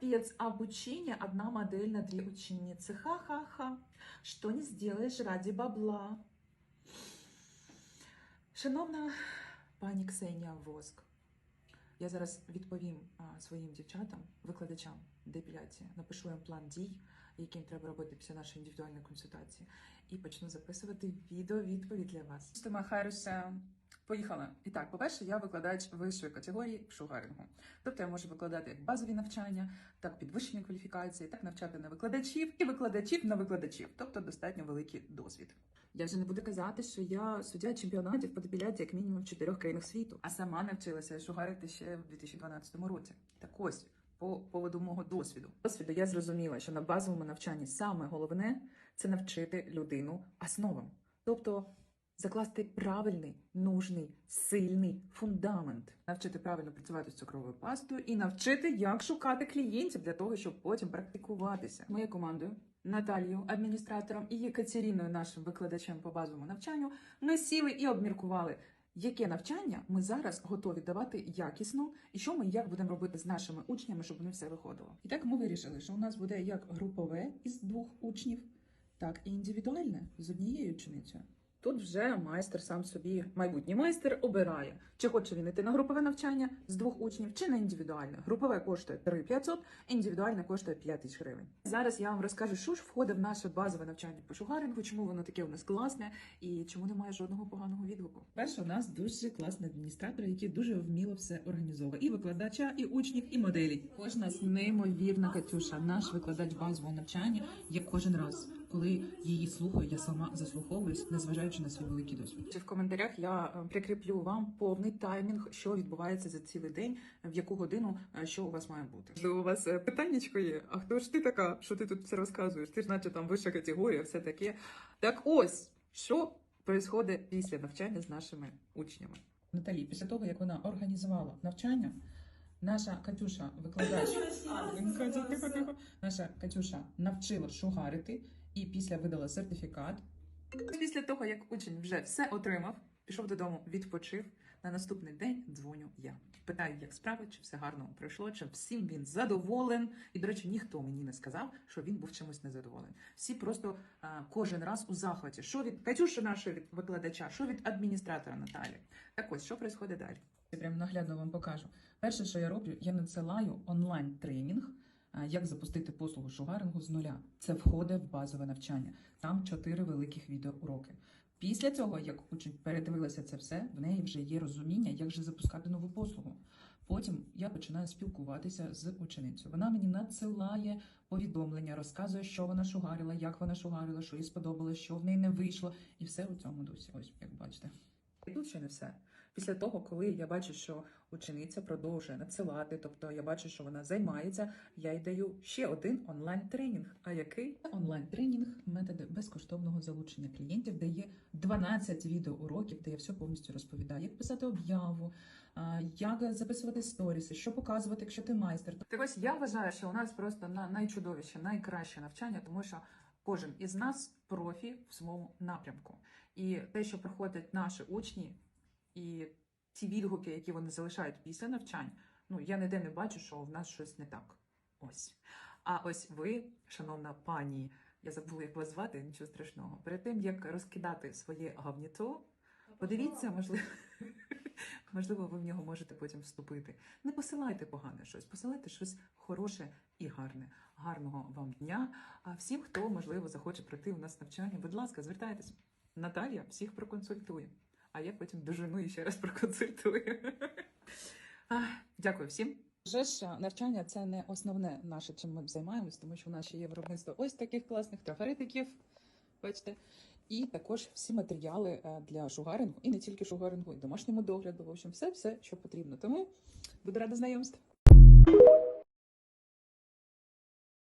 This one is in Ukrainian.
Капец, обучение одна модель на две ученицы. Ха-ха-ха. Что не сделаешь ради бабла. Шановна пані Ксенія Воск, я зараз відповім своїм дівчатам, викладачам депіляції, напишу їм план дій, яким треба робити після нашої індивідуальної консультації, і почну записувати відео відповідь для вас. Система Поїхала. І так, по-перше, я викладач вищої категорії шугарингу. Тобто я можу викладати як базові навчання, так підвищення кваліфікації, так навчати на викладачів і викладачів на викладачів, тобто достатньо великий досвід. Я вже не буду казати, що я суддя чемпіонатів по депіляції як мінімум в чотирьох країнах світу, а сама навчилася шугарити ще в 2012 році. Так ось. По поводу мого досвіду. Досвіду я зрозуміла, що на базовому навчанні саме головне це навчити людину основам. Тобто закласти правильний, нужний, сильний фундамент, навчити правильно працювати з цукровою пастою і навчити, як шукати клієнтів для того, щоб потім практикуватися. Моєю командою Наталією, адміністратором і Єкатеріною, нашим викладачем по базовому навчанню, ми сіли і обміркували. Яке навчання ми зараз готові давати якісно, і що ми як будемо робити з нашими учнями, щоб вони все виходило? І так ми вирішили, що у нас буде як групове із двох учнів, так і індивідуальне з однією ученицею. Тут вже майстер сам собі, майбутній майстер, обирає, чи хоче він йти на групове навчання з двох учнів, чи на індивідуальне. Групове коштує 3500, індивідуальне коштує 5 тисяч гривень. Зараз я вам розкажу, що ж входить в наше базове навчання по шугарингу, чому воно таке у нас класне і чому немає жодного поганого відгуку. Перше, у нас дуже класний адміністратор, який дуже вміло все організовує. І викладача, і учнів, і моделі. Кожна з неймовірна Катюша, наш викладач базового навчання. Я кожен раз, коли її слухаю, я сама заслуховуюсь, незважаючи на свій великий досвід. В коментарях я е, прикріплю вам повний таймінг, що відбувається за цілий день, в яку годину, е, що у вас має бути. Можливо, у вас е, питаннячко є. А хто ж ти така? Що ти тут все розказуєш? Ти ж наче там вища категорія, все таке. Так ось що відбувається після навчання з нашими учнями. Наталі, після того як вона організувала навчання, наша Катюша, викладач, наша Катюша навчила шугарити і після видала сертифікат. Після того, як учень вже все отримав, пішов додому, відпочив. На наступний день дзвоню я. Питаю, як справи, чи все гарно пройшло, чи всім він задоволен. І, до речі, ніхто мені не сказав, що він був чимось незадоволений. Всі просто а, кожен раз у захваті. Що від Катюші нашого від викладача, що від адміністратора Наталі. Так ось, що відбувається далі? Я прям наглядно вам покажу. Перше, що я роблю, я надсилаю онлайн тренінг. Як запустити послугу шугарингу з нуля? Це входить в базове навчання. Там чотири великих відеоуроки. Після цього, як учень передивилася це все, в неї вже є розуміння, як же запускати нову послугу. Потім я починаю спілкуватися з ученицею. Вона мені надсилає повідомлення, розказує, що вона шугарила, як вона шугарила, що їй сподобалось, що в неї не вийшло, і все у цьому дусі. Ось як бачите. І тут ще не все. Після того, коли я бачу, що учениця продовжує надсилати, тобто я бачу, що вона займається, я й даю ще один онлайн-тренінг. А який? Онлайн-тренінг, методи безкоштовного залучення клієнтів, де є 12 відеоуроків, де я все повністю розповідаю, як писати об'яву, як записувати сторіси, що показувати, якщо ти майстер. Так ось я вважаю, що у нас просто на найчудовіше, найкраще навчання, тому що кожен із нас профі в своєму напрямку. І те, що проходять наші учні, і ті відгуки, які вони залишають після навчань, ну я ніде не бачу, що в нас щось не так. Ось. А ось ви, шановна пані, я забула, як вас звати, нічого страшного. Перед тим як розкидати своє гавніцо, подивіться, можливо, можливо, ви в нього можете потім вступити. Не посилайте погане щось, посилайте щось хороше і гарне. Гарного вам дня. А всім, хто можливо захоче пройти у нас навчання, будь ласка, звертайтеся. Наталія всіх проконсультує. А я потім дожену і ще раз проконсультую. Дякую всім. Вже ж навчання це не основне наше, чим ми займаємось, тому що у нас ще є виробництво ось таких класних трафаретиків. Бачите, і також всі матеріали е, для шугарингу, і не тільки шугарингу, і домашньому догляду. В общем, все, все, що потрібно. Тому буду рада знайомству.